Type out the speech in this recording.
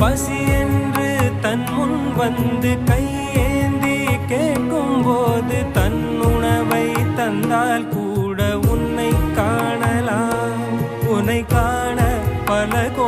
பசி என்று தன் முன் வந்து கையேந்தி கேட்கும் போது தன் உணவை தந்தால் கூட உன்னை காணலாம். உன்னை காண பல கோ